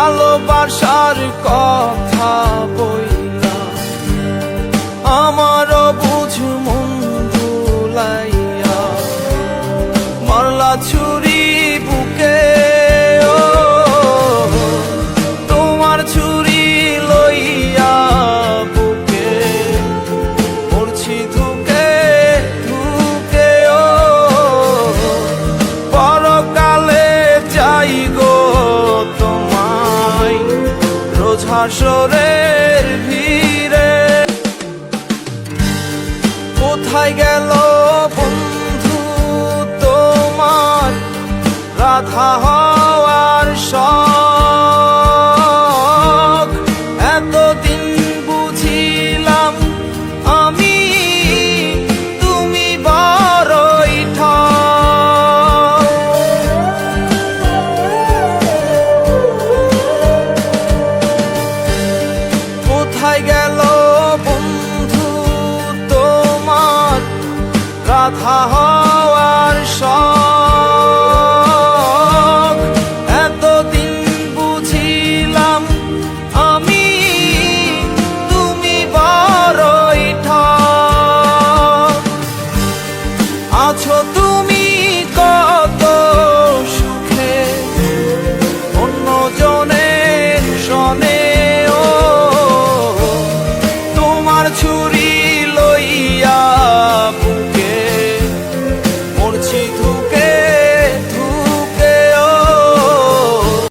ভালোবাসার কথা বইলা। আমার হাসরের ভিড়ে। কোথায় গেল বন্ধু তোমার? রাধা বাধা হওয়ার সতদিন এতদিন বুঝিলাম আমি তুমি বড়ই আছো তুমি কর